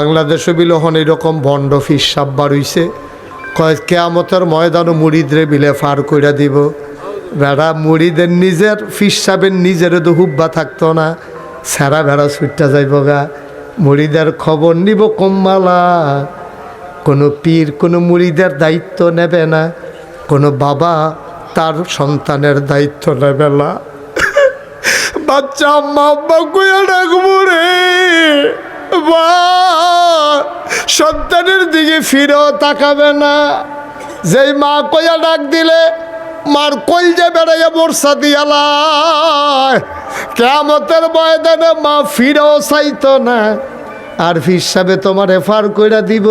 বাংলাদেশে বিলহন এরকম ভণ্ড ফিসাব বাড়ইছে কয় কেয়ামতের ময়দানও মুড়িদরে বিলে ফার কইরা দিব। বেড়া মুড়িদের নিজের ফিসাবের নিজের তো হুব্বা থাকতো না। সেরা ভেড়া ছুটটা যাইব গা। মুড়িদের খবর নিব কম্মালা। কোনো পীর, কোনো মুড়িদের দায়িত্ব নেবে না। কোনো বাবা তার সন্তানের দায়িত্ব নেবে না। বাচ্চা, আম্মা, আব্বা, কইয়া ডাকবো রে। সন্তানের দিকে ফিরেও তাকাবে না। যেই মা কইয়া ডাক দিলে, মার যে বেড়াইয়া বর্ষা দিয়ালায় কেমতের ময়দানে মা ফিরেও চাইতো না। আর ফিসাবে তোমার এফার কইরা দিব,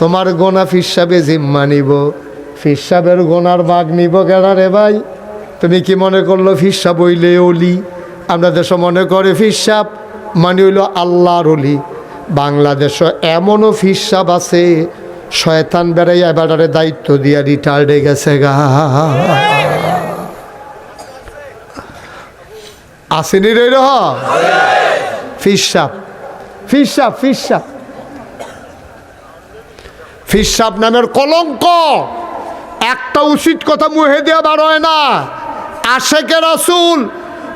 তোমার গোনা ফিসাবে জিম্মা নিব। ফিসাবের গোনার বাঘ নিব কেনা রে ভাই? তুমি কি মনে করল ফিসাব হইলে অলি? আমরা দেশ মনে করে ফিসাব মানে হইল আল্লাহর অলি বাংলাদেশে এমনও ফিসাব আছে, শয়তান বেড়াই এবারে দায়িত্ব দিয়া রিটায়ার্ডে গেছে গা। আসেনি রে রহ? ফিসাব ফিসাব ফিসাব ফিসাব নামের কলঙ্ক। একটা উচিত কথা মুহে দেওয়া বার হয় না। আশেকে রাসুল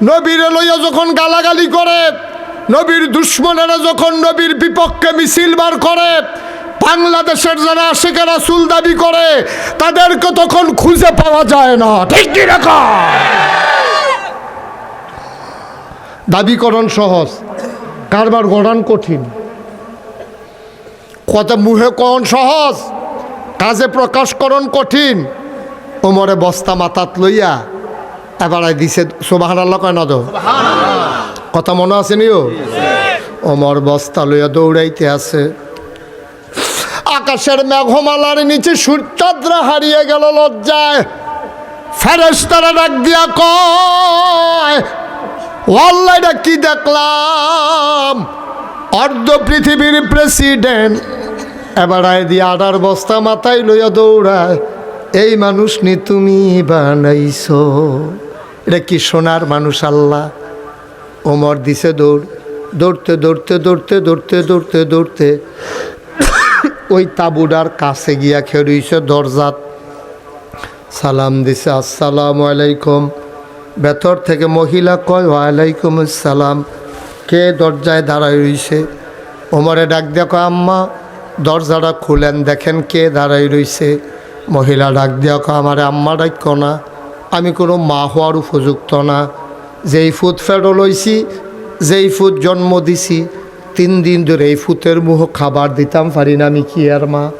নবীর লইয়া যখন গালাগালি করে নবীর দুশ্মনেরা যখন নবীর বিপক্ষে মিছিল বার করে, বাংলাদেশের যারা আশেকে রাসুল দাবি করে, তাদেরকে তখন খুঁজে পাওয়া যায় না। ঠিক কি রাখা দাবিকরণ সহজ, কারবার গড়ান কঠিন। কথা মুহে কন সহজ, কাজে প্রকাশকরণ কঠিন। ওমরে বস্তা মাথাত লইয়া, এবার দিছে সোবাহান আল্লাহ কয় না তো? কথা মনে আছে নিও? অমর বস্তা লইয়া দৌড়াইতে আছে। আকাশের মেঘমালার নিচে সূর্যদ্র হারিয়ে গেল লজ্জায়। ফেরেস্তারা ডাক দিয়া কয় ওয়াল্লাইটা কি দেখলাম? অর্ধ পৃথিবীর প্রেসিডেন্ট। এবার আয় দিয়ে আডার বস্তা মাথায় লইয়া দৌড়ায়, এই মানুষ নি তুমি বানাইছো। এটা কি সোনার মানুষ আল্লাহ? ওমর দিছে দৌড়, দৌড়তে দৌড়তে দৌড়তে দৌড়তে দৌড়তে দৌড়তে। ওই তাবুডার কাছে গিয়া খেয়ে দরজাত। সালাম দিছে, আসসালাম আলাইকুম। ভেতর থেকে মহিলা কয়, ওয়ালাইকুম আসসালাম। কে দরজায় দাঁড়ায় রইছে? ওমরে ডাক দেখো আম্মা, দরজাটা খুলেন, দেখেন কে দাঁড়াই রইছে। মহিলা ডাক দেখো আমার আম্মা ডাক্য না, আমি কোনো মা হওয়ার উপযুক্ত না। যেই ফুট ফেরো লইছি, যেই ফুট জন্ম দিছি, তিন দিন ধরে এই ফুতের মুহ খাবার দিতাম, পারি না আমি কি আর মা।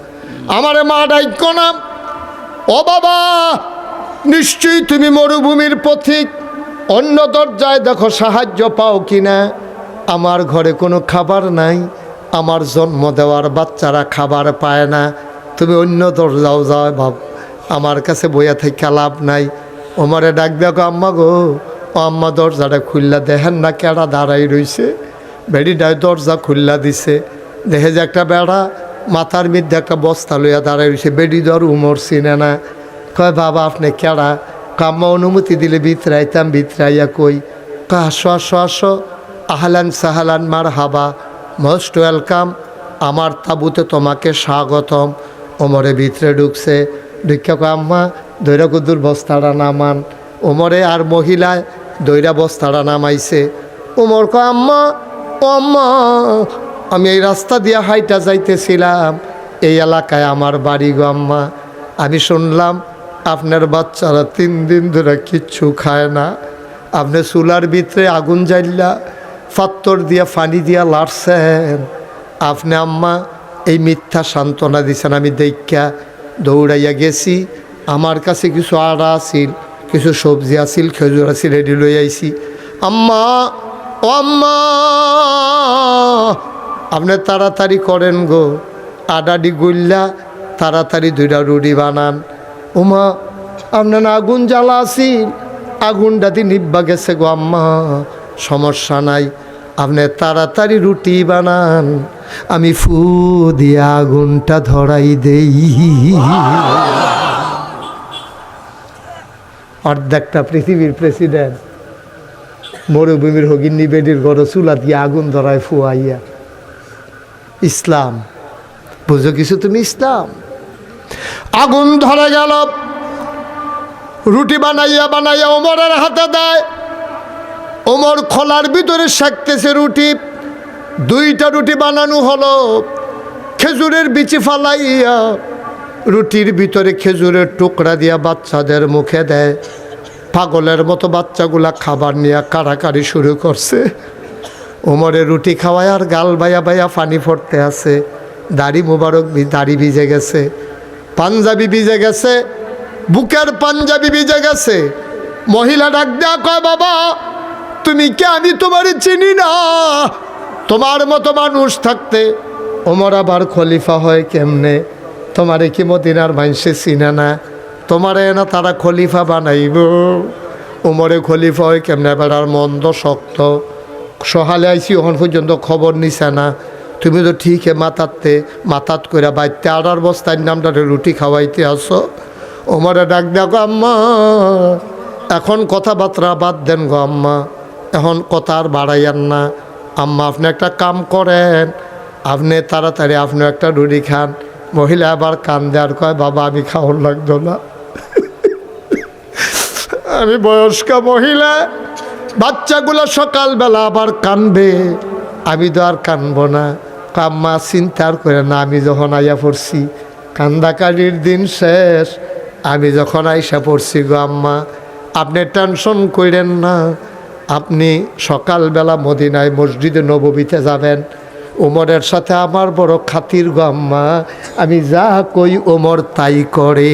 আমারে মা ডাক্য না। ও বাবা, নিশ্চয়ই তুমি মরুভূমির পথিক। অন্য দরজায় দেখো সাহায্য পাও কিনা। আমার ঘরে কোনো খাবার নাই। আমার জন্ম দেওয়ার বাচ্চারা খাবার পায় না। তুমি অন্য দরজাও যাও, ভাব। আমার কাছে বইয়া থেকে লাভ নাই। ওমারে ডাক দেখো, আম্মা গো। আম্মা দরজাটা খুললা, দেখেন না কেডা দাঁড়াই রইছে। বেড়িটায় দরজা খুললা দিছে। দেখে যে একটা বেড়া মাথার মধ্যে একটা বস্তা লইয়া দাঁড়াই রইছে। বেডি দর উমর চিনে না। কয়, বাবা, আপনি কেডা? কাম্মা অনুমতি দিলে বিতরাইতাম বিতরাইয়া কই? কয়, আসো আসো আহলান সাহালান মার হাবা মোস্ট ওয়েলকাম। আমার তাবুতে তোমাকে স্বাগতম। ওমরে ভিতরে ঢুকছে। ঢুকা কয়, আম্মা দৈরা কুদ্দুর বস্তাটা নামান। ওমরে আর মহিলায় দৈরা বস্তাটা নামাইছে। ওমর কয়, আম্মা, ও আম্মা, আমি এই রাস্তা দিয়া হাইটা যাইতেছিলাম। এই এলাকায় আমার বাড়ি গো আম্মা। আমি শুনলাম, আপনার বাচ্চারা তিন দিন ধরে কিচ্ছু খায় না। আপনি চুলার ভিতরে আগুন জ্বাইলা ফাত্তর দিয়া ফানি দিয়া লাড়ছেন। আপনি আম্মা, এই মিথ্যা সান্ত্বনা দিছেন। আমি দেখা দৌড়াইয়া গেছি। আমার কাছে কিছু আড়া আছিল। কিছু সবজি আছিল, খেজুর আছিল রেডি লই আইছি। আম্মা, ও আম্মা, আপনি তাড়াতাড়ি করেন গো। আডাডি গুল্লা, তাড়াতাড়ি দুইটা রুটি বানান। উমা আপনার আগুন জ্বালা আছিল? আগুনটাতে নিব্বা গেছে গো আম্মা, সমস্যা নাই। আপনি তাড়াতাড়ি রুটি বানান। আমি ফু দিয়ে আগুনটা ধরাই দেই। অর্ধেকটা পৃথিবীর প্রেসিডেন্ট মরুভূমির হগিন্নি বেডির ঘর চুলা দিয়ে আগুন ধরায় ফুয়াইয়া। ইসলাম, বুঝো কিছু তুমি ইসলাম? আগুন ধরে গেল, রুটি বানাইয়া বানাইয়া ওমরের হাতে দেয়। ওমর খোলার ভিতরে শেখতেছে রুটি, দুইটা রুটি বানানো হলো, খেজুরের বিচি ফালাইয়া রুটির ভিতরে খেজুরের টুকরা দিয়া বাচ্চাদের মুখে দেয়। পাগলের মতো বাচ্চাগুলা খাবার নিয়ে কাড়াকাড়ি শুরু করছে। ওমরে রুটি খাওয়ায় আর গাল বাইয়া বাইয়া পানি পড়তে আছে। দাড়ি মুবারক দাড়ি ভিজে গেছে। পাঞ্জাবি ভিজে গেছে। বুকের পাঞ্জাবি ভিজে গেছে। মহিলা ডাক দেয়া কয়, বাবা, তুমি কে আমি তোমার চিনি না? তোমার মতো মানুষ থাকতে ওমর আবার খলিফা হয় কেমনে? তোমারে কি মদিনার মানুষে চিনে না? তোমারে না তারা খলিফা বানাইব। উমরে খলিফা হয় কেমনে বেড়ার মন্দ শক্ত। সহালে আইসি ওখান পর্যন্ত খবর নিছে না। তুমি তো ঠিক হে মাতাতে মাতাত করে বাইতে আড়ার বস্তার নামটারে রুটি খাওয়াইতে আসো। ওমরে ডাক দেখো, আম্মা, এখন কথাবার্তা বাদ দেন গো আম্মা। এখন কথা আর বাড়াইয়ান না। আম্মা, আপনি একটা কাম করেন। আপনি তাড়াতাড়ি আপনি একটা রুটি খান। মহিলা আবার কান দেওয়ার কয়, বাবা, আমি খাওয়ার লাগতো না। আমি বয়স্ক মহিলা, বাচ্চাগুলো সকালবেলা আবার কানবে। আমি তো আর কানবো না। কাম্মা চিন্তার করে না, আমি যখন আইয়া পড়ছি কান্দাকারির দিন শেষ। আমি যখন আইসা পড়ছি গো আম্মা, আপনি টেনশন করেন না। আপনি সকালবেলা মদিনায় মসজিদে নববীতে যাবেন। ওমরের সাথে আমার বড় খাতির গো আম্মা। আমি যা কই ওমর তাই করে।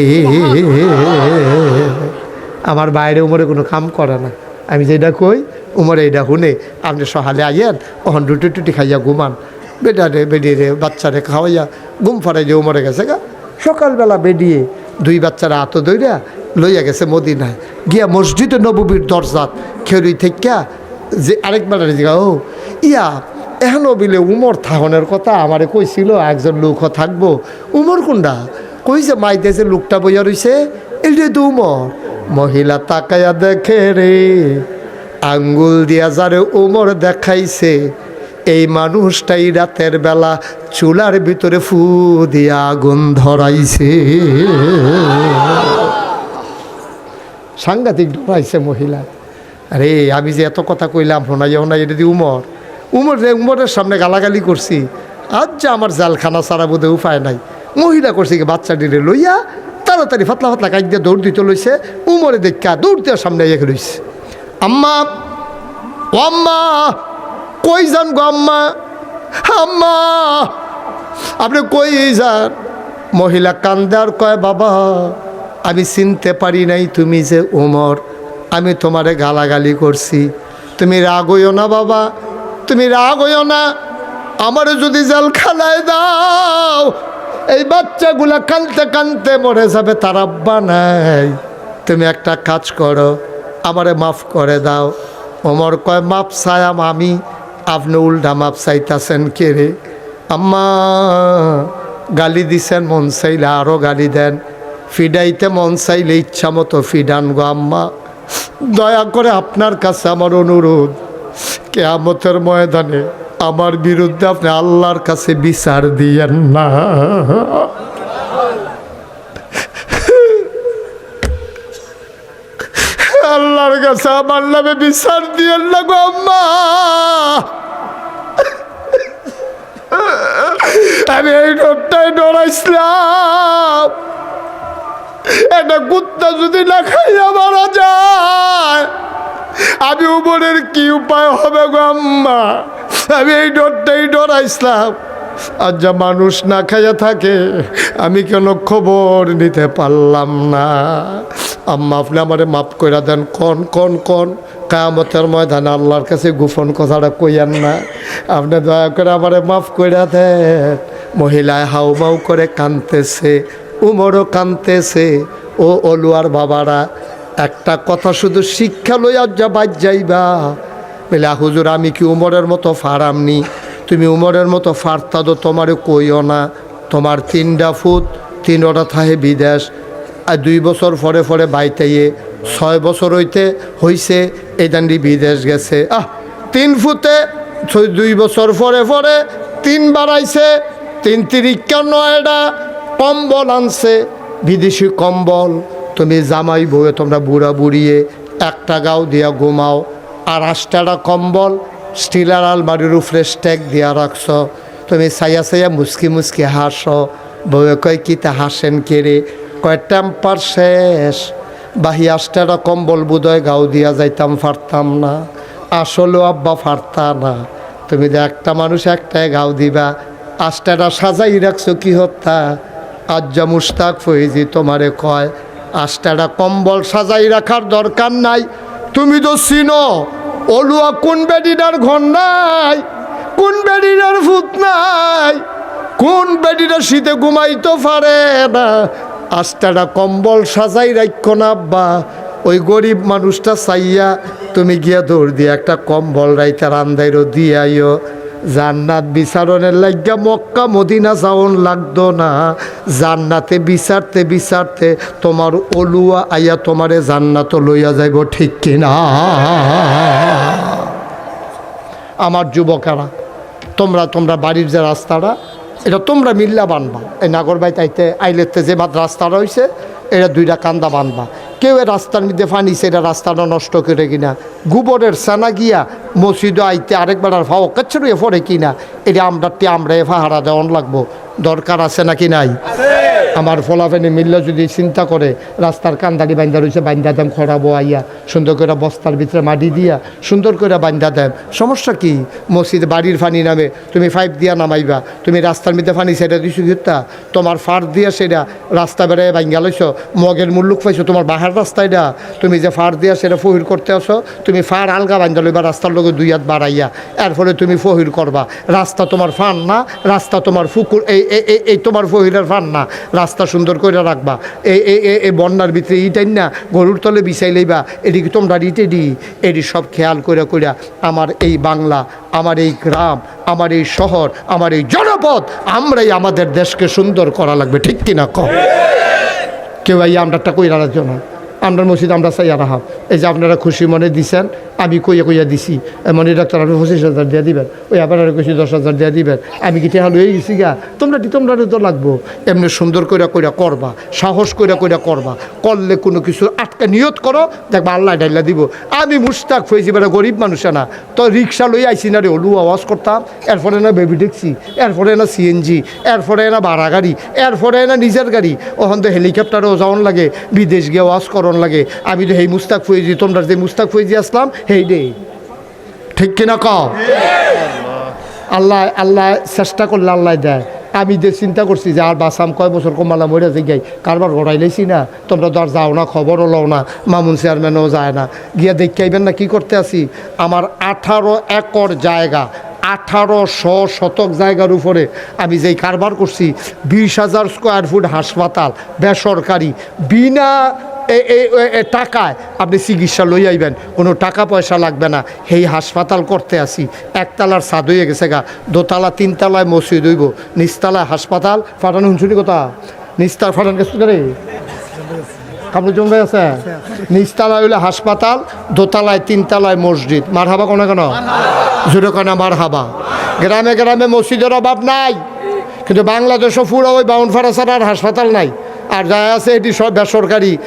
আমার বাইরে উমরে কোনো কাম করে না। আমি যেটা কই, উমরে এইটা শুনে আপনি সহালে আইয়েন ওখান রুটি টুটি খাইয়া ঘুমান। বেটা রে বেডিয়ে রে বাচ্চারে খাওয়াইয়া ঘুম ফাড়াই যে উমরে গেছে গা। সকালবেলা বেডিয়ে দুই বাচ্চারা হাত দইরা লইয়া গেছে মদিনায়। গিয়া মসজিদে নববীর দরজাত খেরুই থেকে যে আরেকবার ও, ইয়া এখনও বিলে উমর থাহনের কথা আমারে কইছিল, একজন লোক থাকব। উমর কোনটা কইছে মাইতেছে লোকটা বইয়া রইছে? এইটা তো উমর। মহিলা তাকায়া দেখে রে, আঙ্গুল দিয়া যারে উমর দেখাইছে। এই মানুষটাই রাতের বেলা চুলার ভিতরে ফু দিয়া আগুন ধরাইছে। সাংঘাতিক ডরাইছে মহিলা। আরে, আমি যে এত কথা কইলাম হোনাই হোনাই এটা দিয়ে উমর। উমর রে উমরের সামনে গালাগালি করছি আজ যে আমার জালখানা সারা বোধে উপায় নাই। মহিলা করছে কি বাচ্চাটিরে লইয়া, তাড়াতাড়ি ফাতলা ফাতলা কাজ দিয়ে দৌড় দিতে লইছে, উমরে দেখা দৌড় দিয়ে সামনে এগিয়ে লইছে আম্মা, ও আম্মা, কই যান গো আম্মা? আম্মা, আপনি কই যান? মহিলা কান্দার কয়, বাবা, আমি চিনতে পারি নাই তুমি যে উমর, আমি তোমারে গালাগালি করছি। তুমি রাগ হইও না, বাবা। তুমি রাগ হইও না। আমারে যদি জাল খালায় দাও, এই বাচ্চাগুলা কানতে কানতে মরে যাবে, তার আব্বা নাই। তুমি একটা কাজ করো, আমারে মাফ করে দাও। ওমর কয়, মাপ চায়াম আমি, আপনি উল্টা মাপ চাইতাছেন কে রে? আম্মা, গালি দিছেন, মন চাইলে আরও গালি দেন। ফিডাইতে মন চাইলে ইচ্ছা মতো ফিডান গো আম্মা। দয়া করে আপনার কাছে আমার অনুরোধ। কেয়ামতের ময়দানে আমার বিরুদ্ধে আপনি আল্লাহর কাছে বিচার দিয়েন না। আল্লাহর কাছে আমার নামে বিচার দিয়েন না গো আম্মা। আমি এই ডরটাই ডরাইছিলাম একটা কুত্তা যদি না খাইয়া মারা যায় আমি উপরের কি উপায় হবে গো আম্মা? আমি এই ডরটাই ডরাইছিলাম আর যা মানুষ না খাইয়া থাকে, আমি কেন খবর নিতে পারলাম না? আম্মা, আপনি আমারে মাফ করে দেন। কন কন কন কামতের ময়দানে আল্লাহর কাছে গোপন কথাটা কইয়ান না। আপনি দয়া করে আমারে মাফ করে দেন। মহিলায় হাউ মাউ করে কানতেছে উমরও কানতেছে ও অলুয়ার বাবারা একটা কথা শুধু শিক্ষা লইয়া যা বাদ যাইবা। বলে হুজুর, আমি কি উমরের মতো ফারামনি? তুমি উমরের মতো ফারতা তো তোমারে কইও না। তোমার তিনটা ফুট তিনটা থাহে বিদেশ। আর দুই বছর পরে পরে বাইতাইয়ে, ছয় বছর হইতে হইছে এই দান্ডি বিদেশ গেছে। আহ, তিন ফুটে দুই বছর পরে পরে তিন আইছে তিন তিরিকা নয়ডা কম্বল আনছে, বিদেশি কম্বল। তুমি জামাই বউয়ে তোমরা বুড়া বুড়িয়ে একটা গাও দিয়া ঘুমাও, আর আষ্টাটা কম্বল স্টিলার আলমারির উপরে স্টেক দিয়া রাখছ। তুমি সাইয়া সাইয়া মুসকি মুসকি হাসো। বউয়ে কয়, কি তা হাসেন কেড়ে কয়, টেম্পার শেষ। বাহি আষ্টাটা কম্বল বুদয় গাও দিয়া যাইতাম পারতাম না। আসলেও আব্বা পারতা না। তুমি তো একটা মানুষ একটাই গাও দিবা, আষ্টাটা সাজাই রাখছো কি হত্যা? আজ্জা মুস্তাক ফয়েজি তোমারে কয় আষ্টাটা কম্বল সাজাই রাখার দরকার নাই। তুমি তো চিনো, অলুয়া কোন বেডিনার ঘর নাই, কোন বেডিনার ভূত নাই, কোন বেডিটা শীতে ঘুমাইতে পারে না। আষ্টাটা কম্বল সাজাই রাখো না আব্বা, ওই গরিব মানুষটা চাইয়া তুমি গিয়া দৌড় দিয়ে একটা কম্বল রাইতার রান্দাইরও দিয়ে আইও। জান্নাত বিচারণের লাগিয়া মক্কা মদিনা যাওন লাগতো না। জান্নাতে বিচারতে বিচারতে তোমার অলুয়া আইয়া তোমারে জান্নাত লইয়া যাইব, ঠিক কিনা? আমার যুবকেরা, তোমরা তোমরা বাড়ির যে রাস্তাটা, এটা তোমরা মিল্লা বানবা। এই নাগরবাই তাইতে আইলেতে যে রাস্তাটা হয়েছে এটা দুইটা কান্দা বানবা। কেউ রাস্তার মধ্যে ফানি সেটা রাস্তাটা নষ্ট করে কিনা? গোবরের সানা গিয়া মসজিদ আইতে আরেকবার আর ফাও কাচ্ছড়িয়ে পড়ে কিনা? এটা আমরা আমরা ফাহারা দেওয়ান লাগবো। দরকার আছে নাকি নাই? আমার ফলাফেনি মিল্ল যদি চিন্তা করে, রাস্তার কান্দারি বাইন্দা রয়েছে, বাইন্দা দেম খরাবো আইয়া সুন্দর করে বস্তার ভিতরে মাটি দিয়া, সুন্দর করে বাইন্দা দেম। সমস্যা কি? মসজিদ বাড়ির ফানি নামে, তুমি ফাইভ দিয়া নামাইবা, তুমি রাস্তার মধ্যে ফানি সেটা দিছো ঘিরতা তোমার ফার দিয়া সেটা রাস্তা বেড়ায় বাইঙ্গা লইছ, মগের মুল্লুক পাইছো, তোমার বাহার রাস্তায়টা তুমি যে ফার দিয়া সেটা ফহির করতে আসো, তুমি ফার আলগা বাইন্দা লইবা, রাস্তার লোকে দুই হাত বাড়াইয়া ফলে তুমি ফহির করবা। রাস্তা তোমার ফান না, রাস্তা তোমার ফুকুর, এই এই তোমার ফহিরের ফান না। রাস্তা সুন্দর করে রাখবা। এ এ এ বন্যার ভিতরে ইটাই না, গরুর তলে বিছাই লইবা। এদিকে তোমরা রিটে দি এটি সব খেয়াল করে করে আমার এই বাংলা, আমার এই গ্রাম, আমার এই শহর, আমার এই জনপদ, আমরাই আমাদের দেশকে সুন্দর করা লাগবে। ঠিক কিনা কেউ এই আমরাটা কই রাখার জন্য আমরা মসজিদ আমরা চাই রাহাব এই যে আপনারা খুশি মনে দিছেন, আমি কইয়া কইয়া দিছি। মনে ডাক্তার, আপনি পঁচিশ হাজার দিয়ে দিবেন। ওই আপনারা কইছি দশ হাজার দিয়ে দিবেন। আমি কি টেহা লয়ে গেছি গা? তোমরা তোমরা তো লাগবো। এমনি সুন্দর কইরা কইরা করবা, সাহস কইরা কইরা করবা। করলে কোনো কিছু আটকা নিয়ত করো, দেখবা আল্লাহ ডাইলা দিব। আমি মুস্তাক হয়েছি বেটা গরিব মানুষ না। তো রিক্সা লই আইছি না রে অলু আওয়াজ করতাম। এরপরে না বেবি ট্যাক্সি এরপরে না সিএনজি, এরপরে না ভাড়া গাড়ি, এরপরে না নিজের গাড়ি। ওখান তো হেলিকপ্টারও যাওয়ান লাগে, বিদেশ গিয়ে ওয়াজ করন লাগে। আমি তো সেই মুস্তাক ফয়েজি তোমরা যে মুস্তাক ফয়েজি আসলাম সেই ডে ঠিক কিনা কও? আল্লাহ আল্লাহ চেষ্টা করলে আল্লাহ দেয়। আমি যে চিন্তা করছি যে আর বাসাম কয় বছর কমালা মরে যে গাই কারবার গড়াই লাইছি না, তোমরা তো আর যাও না, খবরও লও না, মামুন চেয়ারম্যানও যায় না। গিয়া দেখে আইবেন না, কি করতে আসি আমার আঠারো একর জায়গা, আঠারোশো শতক জায়গার উপরে আমি যেই কারবার করছি, বিশ হাজার স্কোয়ার ফুট হাসপাতাল, বেসরকারি, বিনা এ- এ- এ- এ, টাকায় আপনি চিকিৎসা লই আইবেন। কোনো টাকা পয়সা লাগবে না। সেই হাসপাতাল করতে আসি। একতলার সাদ হয়ে গেছে গা। দোতলা, তিনতলায় মসজিদ হইব। নিচতলায় হাসপাতাল। ফাটানো, শুনছুনি কথা? নিচতলা ফাটান, গেছে রে? কাপড় জমবে আছে? নিচতলায় হইলে হাসপাতাল, দোতলায়, তিনতলায় মসজিদ। মার হাবা কোনো কেন? জুড়ে কেন মার হাবা গ্রামে গ্রামে মসজিদের অভাব নাই। কিন্তু বাংলাদেশও পুরো ওই বাউন ফারাসার আর হাসপাতাল নাই। আর যা আছে এটি সব বেসরকারি।